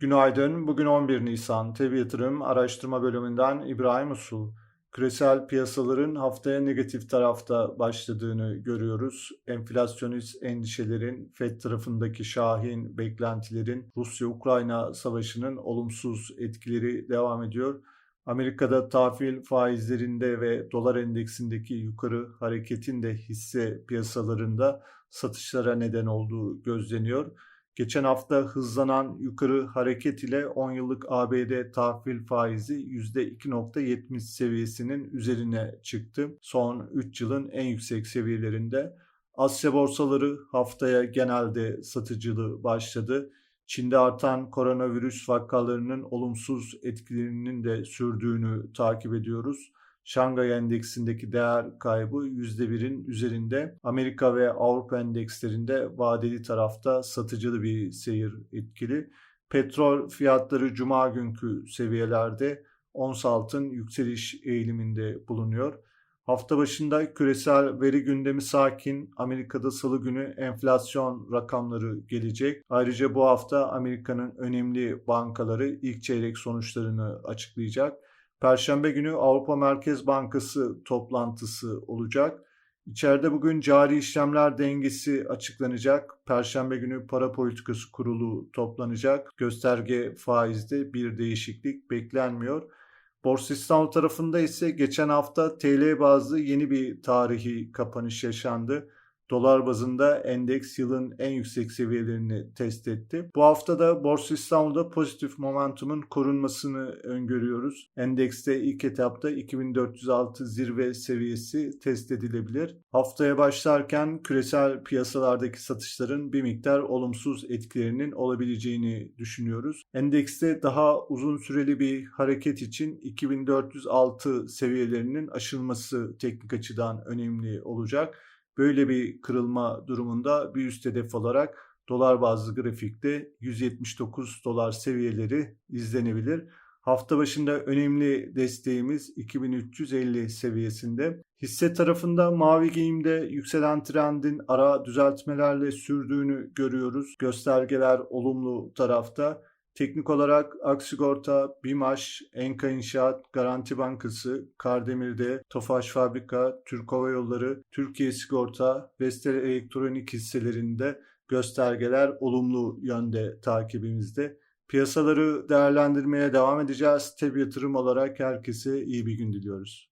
Günaydın. Bugün 11 Nisan. TEB Yatırım Araştırma Bölümünden İbrahim Usul. Küresel piyasaların haftaya negatif tarafta başladığını görüyoruz. Enflasyonist endişelerin, FED tarafındaki şahin beklentilerin, Rusya-Ukrayna savaşının olumsuz etkileri devam ediyor. Amerika'da tahvil faizlerinde ve dolar endeksindeki yukarı hareketin de hisse piyasalarında satışlara neden olduğu gözleniyor. Geçen hafta hızlanan yukarı hareket ile 10 yıllık ABD tahvil faizi %2.70 seviyesinin üzerine çıktı. Son 3 yılın en yüksek seviyelerinde. Asya borsaları haftaya genelde satıcılı başladı. Çin'de artan koronavirüs vakalarının olumsuz etkilerinin de sürdüğünü takip ediyoruz. Şangay Endeksindeki değer kaybı %1'in üzerinde. Amerika ve Avrupa endekslerinde vadeli tarafta satıcılı bir seyir etkili. Petrol fiyatları cuma günkü seviyelerde ons altın yükseliş eğiliminde bulunuyor. Hafta başında küresel veri gündemi sakin. Amerika'da salı günü enflasyon rakamları gelecek. Ayrıca bu hafta Amerika'nın önemli bankaları ilk çeyrek sonuçlarını açıklayacak. Perşembe günü Avrupa Merkez Bankası toplantısı olacak. İçeride bugün cari işlemler dengesi açıklanacak. Perşembe günü para politikası kurulu toplanacak. Gösterge faizde bir değişiklik beklenmiyor. Borsa İstanbul tarafında ise geçen hafta TL bazlı yeni bir tarihi kapanış yaşandı. Dolar bazında endeks yılın en yüksek seviyelerini test etti. Bu hafta da Borsa İstanbul'da pozitif momentumun korunmasını öngörüyoruz. Endekste ilk etapta 2406 zirve seviyesi test edilebilir. Haftaya başlarken küresel piyasalardaki satışların bir miktar olumsuz etkilerinin olabileceğini düşünüyoruz. Endekste daha uzun süreli bir hareket için 2406 seviyelerinin aşılması teknik açıdan önemli olacak. Böyle bir kırılma durumunda bir üst hedef olarak dolar bazlı grafikte 179 dolar seviyeleri izlenebilir. Hafta başında önemli desteğimiz 2350 seviyesinde. Hisse tarafında mavi giyimde yükselen trendin ara düzeltmelerle sürdüğünü görüyoruz. Göstergeler olumlu tarafta. Teknik olarak Aksigorta, BİMAŞ, Enka İnşaat, Garanti Bankası, Kardemir'de, Tofaş Fabrika, Türk Hava Yolları, Türkiye Sigorta, Vestel Elektronik hisselerinde göstergeler olumlu yönde takibimizde. Piyasaları değerlendirmeye devam edeceğiz. Tabi yatırım olarak herkese iyi bir gün diliyoruz.